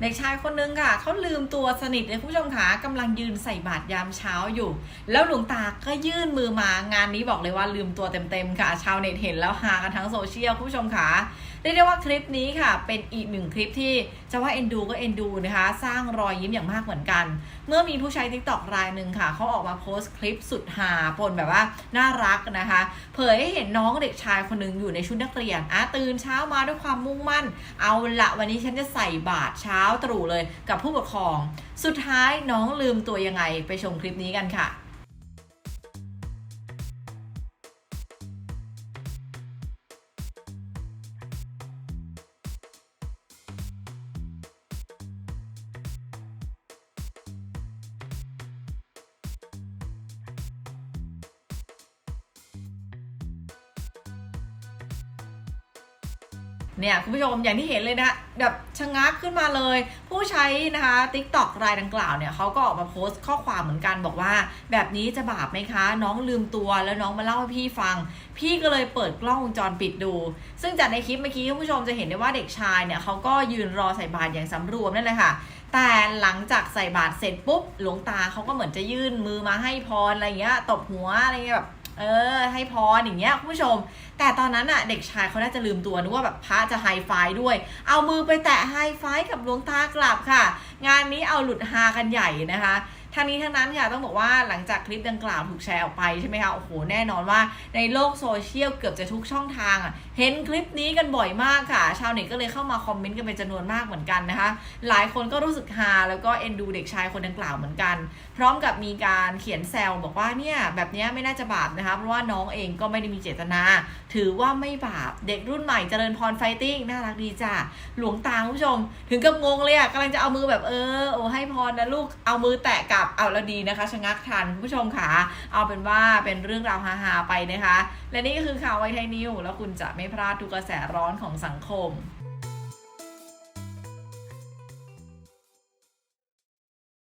เด็กชายคนนึงค่ะเขาลืมตัวสนิทเลยคุณผู้ชมค่ะกำลังยืนใส่บาตรยามเช้าอยู่ แล้วหลวงตาก็ยื่นมือมางานนี้บอกเลยว่าลืมตัวเต็มๆค่ะ ชาวเน็ตเห็นแล้วฮากันทั้งโซเชียลคุณผู้ชมค่ะเรียกได้ว่าคลิปนี้ค่ะ เป็นอีกหนึ่งคลิปที่จะว่าเอ็นดูก็เอ็นดูนะคะ สร้างรอยยิ้มอย่างมากเหมือนกัน เมื่อมีผู้ใช้ t ิ k t o k รายหนึ่งค่ะเขาออกมาโพสต์คลิปสุดฮาปนแบบว่าน่ารักนะคะ เผยให้เห็นน้องเด็กชายคนหนึ่งอยู่ในชุดนักเรียนอะตื่นเช้ามาด้วยความมุ่งมั่น เอาละวันนี้ฉันจะใส่บาตรเช้าตรู่เลยกับผู้ปกครอง สุดท้ายน้องลืมตัวยังไงไปชมคลิปนี้กันค่ะ เนี่ยคุณผู้ชมอย่างที่เห็นเลยนะแบบชะงักขึ้นมาเลย ผู้ใช้นะคะ t ิ k t o k รายดังกล่าวเนี่ยเขาก็ออกมาโพสต์ข้อความเหมือนกันบอกว่า แบบนี้จะบาปไหมคะ น้องลืมตัวแล้วน้องมาเล่าให้พี่ฟัง พี่ก็เลยเปิดกล้องวงจรปิดดู ซึ่งจากในคลิปเมื่อกี้คุณผู้ชมจะเห็นได้ว่าเด็กชายเนี่ยเขาก็ยืนรอใส่บาตรอย่างสำรวมนั่นแหละค่ะแต่หลังจากใส่บาตรเสร็จปุ๊บหลวงตาเขาก็เหมือนจะยื่นมือมาให้พรอะไรเงี้ยตบหัวอะไรเงี้ยแบบ เออ ให้พรอย่างเงี้ยคุณผู้ชม แต่ตอนนั้นอะเด็กชายเขาน่าจะลืมตัวนึกว่าแบบพระจะไฮไฟด้วย เอามือไปแตะไฮไฟกับหลวงตากลับค่ะ งานนี้เอาหลุดฮากันใหญ่นะคะ ทางนี้ทั้งนั้นค่ะต้องบอกว่าหลังจากคลิปดังกล่าวถูกแชร์ออกไปใช่ไหมคะโอ้โหแน่นอนว่าในโลกโซเชียลเกือบจะทุกช่องทางอะเห็นคลิปนี้กันบ่อยมากค่ะ ชาวเน็ตก็เลยเข้ามาคอมเมนต์กันเป็นจำนวนมากเหมือนกันนะคะ หลายคนก็รู้สึกฮาแล้วก็เอ็นดูเด็กชายคนดังกล่าวเหมือนกัน พร้อมกับมีการเขียนแซวบอกว่าเนี่ยแบบนี้ไม่น่าจะบาปนะคะเพราะว่าน้องเองก็ไม่ได้มีเจตนา ถือว่าไม่บาปเด็กรุ่นใหม่เจริญพรไฟติ้งน่ารักดีจ้ะหลวงตาคุณผู้ชม ถึงกับงงเลยอะกำลังจะเอามือแบบเออโอ้ให้พรนะลูกเอามือแตะกลับเอาแล้วดีนะคะชะงักทันคุณผู้ชมค่ะ เอาเป็นว่าเป็นเรื่องราวฮาๆไปนะคะ และนี่ก็คือข่าวไวไทยนิวแล้วคุณจะไม่พลาดทุกกระแสร้อนของสังคม